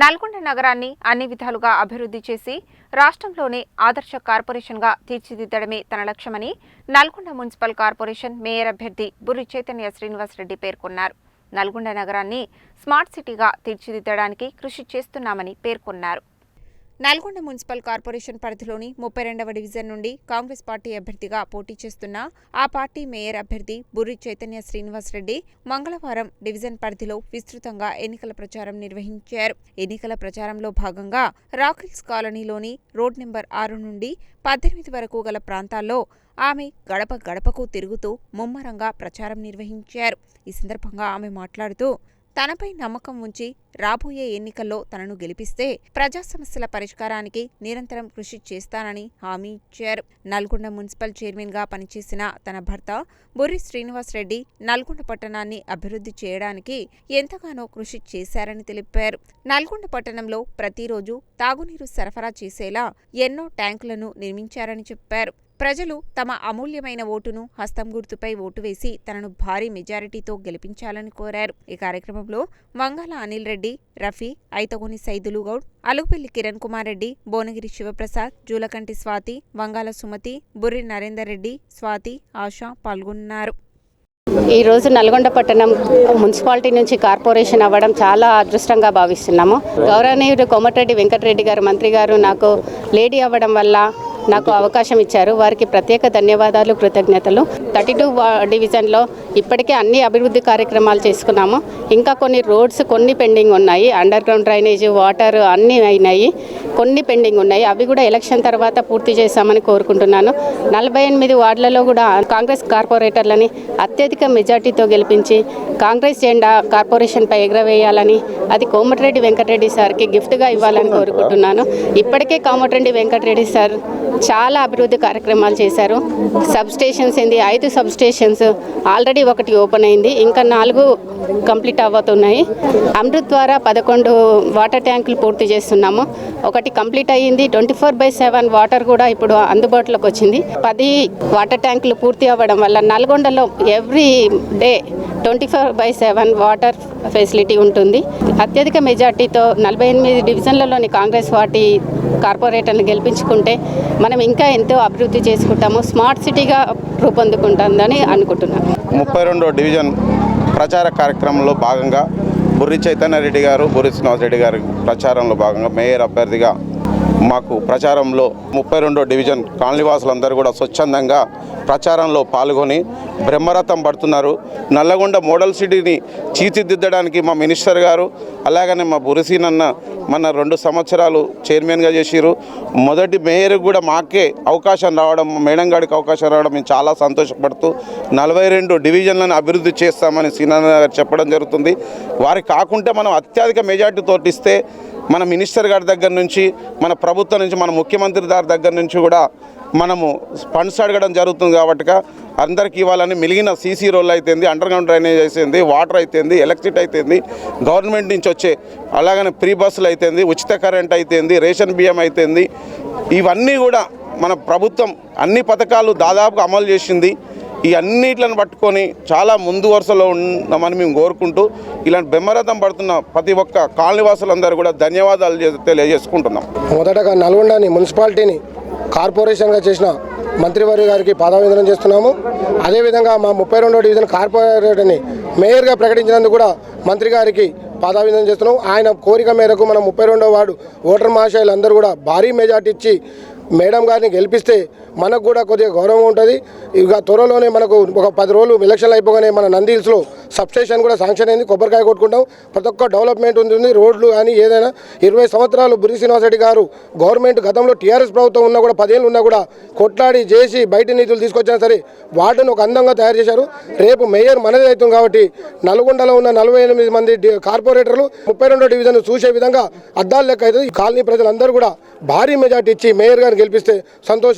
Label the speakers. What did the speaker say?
Speaker 1: నల్గొండ నగరాన్ని అన్ని విధాలుగా అభివృద్ధి చేసి రాష్ట్రంలోనే ఆదర్శ కార్పొరేషన్గా తీర్చిదిద్దడమే తన లక్ష్యమని నల్గొండ మున్సిపల్ కార్పొరేషన్ మేయర్ అభ్యర్థి బుర్రి చైతన్య శ్రీనివాసరెడ్డి పేర్కొన్నారు. నల్గొండ నగరాన్ని స్మార్ట్ సిటీగా తీర్చిదిద్దడానికి కృషి చేస్తున్నామని పేర్కొన్నారు. నల్గొండ మున్సిపల్ కార్పొరేషన్ పరిధిలోని ముప్పై రెండవ డివిజన్ నుండి కాంగ్రెస్ పార్టీ అభ్యర్థిగా పోటీ చేస్తున్న ఆ పార్టీ మేయర్ అభ్యర్థి బుర్రి చైతన్య శ్రీనివాసరెడ్డి మంగళవారం డివిజన్ పరిధిలో విస్తృతంగా ఎన్నికల ప్రచారం నిర్వహించారు. ఎన్నికల ప్రచారంలో భాగంగా రాకిల్స్ కాలనీలోని రోడ్ నెంబర్ ఆరు నుండి పద్దెనిమిది వరకు గల ప్రాంతాల్లో ఆమె గడప గడపకు తిరుగుతూ ముమ్మరంగా ప్రచారం నిర్వహించారు. ఈ సందర్భంగా ఆమె మాట్లాడుతూ తనపై నమ్మకం ఉంచి రాబోయే ఎన్నికల్లో తనను గెలిపిస్తే ప్రజా సమస్యల పరిష్కారానికి నిరంతరం కృషి చేస్తానని హామీ ఇచ్చారు. నల్గొండ మున్సిపల్ చైర్మన్గా పనిచేసిన తన భర్త బొర్రి శ్రీనివాసరెడ్డి నల్గొండ పట్టణాన్ని అభివృద్ధి చేయడానికి ఎంతగానో కృషి చేశారని తెలిపారు. నల్గొండ పట్టణంలో ప్రతిరోజు తాగునీరు సరఫరా చేసేలా ఎన్నో ట్యాంకులను నిర్మించారని చెప్పారు. ప్రజలు తమ అమూల్యమైన ఓటును హస్తం గుర్తుపై ఓటు వేసి తనను భారీ మెజారిటీతో గెలిపించాలని కోరారు. ఈ కార్యక్రమంలో వంగాల అనిల్ రెడ్డి రఫీ ఐతగోని సైదులు గౌడ్ అలుగుపల్లి కిరణ్ కుమార్ రెడ్డి భువనగిరి శివప్రసాద్ జూలకంటి స్వాతి వంగాల సుమతి బుర్రి నరేందర్ రెడ్డి స్వాతి ఆశ పాల్గొన్నారు.
Speaker 2: ఈ రోజు నల్గొండ పట్టణం మున్సిపాలిటీ నుంచి కార్పొరేషన్ అవ్వడం చాలా అదృష్టంగా భావిస్తున్నాము. గౌరవనీయుడు కోమటిరెడ్డి వెంకటరెడ్డి గారు మంత్రి గారు నాకు లేడీ అవ్వడం వల్ల నాకు అవకాశం ఇచ్చారు. వారికి ప్రత్యేక ధన్యవాదాలు కృతజ్ఞతలు. థర్టీ టూ డివిజన్లో ఇప్పటికే అన్ని అభివృద్ధి కార్యక్రమాలు చేసుకున్నాము. ఇంకా కొన్ని రోడ్స్ కొన్ని పెండింగ్ ఉన్నాయి. అండర్ గ్రౌండ్ డ్రైనేజ్ వాటర్ అన్నీ అయినాయి. కొన్ని పెండింగ్ ఉన్నాయి. అవి కూడా ఎలక్షన్ తర్వాత పూర్తి చేస్తామని కోరుకుంటున్నాను. నలభై ఎనిమిది వార్డులలో కూడా కాంగ్రెస్ కార్పొరేటర్లని అత్యధిక మెజార్టీతో గెలిపించి కాంగ్రెస్ జెండా కార్పొరేషన్పై ఎగరవేయాలని అది కోమటిరెడ్డి వెంకటరెడ్డి సార్కి గిఫ్ట్గా ఇవ్వాలని కోరుకుంటున్నాను. ఇప్పటికే కోమటిరెడ్డి వెంకటరెడ్డి సార్ చాలా అభివృద్ధి కార్యక్రమాలు చేశారు. సబ్ స్టేషన్స్ ఏంది? ఐదు సబ్ స్టేషన్స్ ఆల్రెడీ ఒకటి ఓపెన్ అయింది. ఇంకా నాలుగు కంప్లీట్ అవ్వతున్నాయి. అమృత్ ద్వారా పదకొండు వాటర్ ట్యాంకులు పూర్తి చేస్తున్నాము. ఒకటి కంప్లీట్ అయ్యింది. Twenty four by seven water కూడా ఇప్పుడు అందుబాటులోకి వచ్చింది. పది వాటర్ ట్యాంకులు పూర్తి అవ్వడం వల్ల నల్గొండలో every day twenty four by seven water facility ఉంటుంది. అత్యధిక మెజార్టీతో నలభై ఎనిమిది డివిజన్లలోని కాంగ్రెస్ పార్టీ కార్పొరేటర్ని గెలిపించుకుంటే మనం ఇంకా ఎంతో అభివృద్ధి చేసుకుంటాము స్మార్ట్ సిటీగా రూపొందుకుంటుందని అనుకుంటున్నాను.
Speaker 3: ముప్పై రెండో డివిజన్ ప్రచార కార్యక్రమంలో భాగంగా బుర్రి చైతన్య రెడ్డి గారు బుర్రి శ్రీనివాస్ రెడ్డి గారి ప్రచారంలో భాగంగా మేయర్ అభ్యర్థిగా మాకు ప్రచారంలో ముప్పై రెండో డివిజన్ కాలనీవాసులందరూ కూడా స్వచ్ఛందంగా ప్రచారంలో పాల్గొని బ్రహ్మరథం పడుతున్నారు. నల్లగొండ మోడల్ సిటీని తీర్చిదిద్దడానికి మా మినిస్టర్ గారు అలాగనే మా బురిసీనన్న మన రెండు సంవత్సరాలు చైర్మన్గా చేసిరు మొదటి మేయర్ కూడా మాకే అవకాశం రావడం మేడంగాడికి మేడం గారికి అవకాశం రావడం మేము చాలా సంతోషపడుతూ నలభై రెండు డివిజన్లను అభివృద్ధి చేస్తామని సీనారాయణ గారు చెప్పడం జరుగుతుంది. వారికి కాకుంటే మనం అత్యధిక మెజార్టీతో ఇస్తే మన మినిస్టర్ గారి దగ్గర నుంచి మన ప్రభుత్వం నుంచి మన ముఖ్యమంత్రి గారి దగ్గర నుంచి కూడా మనము ఫండ్స్ అడగడం జరుగుతుంది కాబట్టి అందరికి ఇవ్వాలని మిగిలిన సీసీ రోల్ అయితేంది అండర్ గ్రౌండ్ డ్రైనేజ్ అయితేంది వాటర్ అయితేంది ఎలక్ట్రిసిటీ అయితేంది గవర్నమెంట్ నుంచి వచ్చే అలాగనే ఫ్రీ బస్సులు అయితేంది ఉచిత కరెంట్ అయితేంది రేషన్ బియ్యం అయితేంది ఇవన్నీ కూడా మన ప్రభుత్వం అన్ని పథకాలు దాదాపుగా అమలు చేసింది. ఈ అన్నిట్లను పట్టుకొని చాలా ముందు వరుసలో ఉన్నామని మేము కోరుకుంటూ ఇలాంటి బెమ్మరథం పడుతున్న ప్రతి ఒక్క కాలనీవాసులందరూ కూడా ధన్యవాదాలు తెలియజేసుకుంటున్నాం.
Speaker 4: మొదటగా నల్గొండని మున్సిపాలిటీని కార్పొరేషన్గా చేసిన మంత్రివర్య గారికి పాదాభివందనం చేస్తున్నాము. అదేవిధంగా మా ముప్పై రెండో డివిజన్ కార్పొరేటర్ని మేయర్గా ప్రకటించినందుకు కూడా మంత్రి గారికి పాదాభివందనం చేస్తున్నాం. ఆయన కోరిక మేరకు మనం ముప్పై రెండో వార్డు ఓటర్ మహాశయులందరూ కూడా భారీ మెజార్టీ ఇచ్చి మేడం గారిని గెలిపిస్తే మనకు కూడా కొద్దిగా గౌరవం ఉంటుంది. ఇక త్వరలోనే మనకు ఒక పది రోజులు ఎలక్షన్లు అయిపోగానే మన నందిల్స్లో సబ్స్టేషన్ కూడా శాంక్షన్ అయింది. కొబ్బరికాయ కొట్టుకుంటాం. ప్రతి ఒక్క డెవలప్మెంట్ ఉంటుంది రోడ్లు కానీ ఏదైనా ఇరవై సంవత్సరాలు బురి శ్రీనివాసరెడ్డి గారు గవర్నమెంట్ గతంలో టీఆర్ఎస్ ప్రభుత్వం ఉన్నా కూడా పదేళ్ళు ఉన్నా కూడా కొట్లాడి చేసి బయట నిధులు తీసుకొచ్చినా సరే వాటిని ఒక అందంగా తయారు చేశారు. రేపు మేయర్ మనది అవుతుంది కాబట్టి నల్గొండలో ఉన్న నలభై ఎనిమిది మంది కార్పొరేటర్లు ముప్పై రెండో డివిజన్ చూసే విధంగా అద్దాలు లెక్క అవుతుంది. కాలనీ ప్రజలందరూ కూడా భారీ మెజార్టీ ఇచ్చి మేయర్ గారిని గెలిపిస్తే సంతోషం.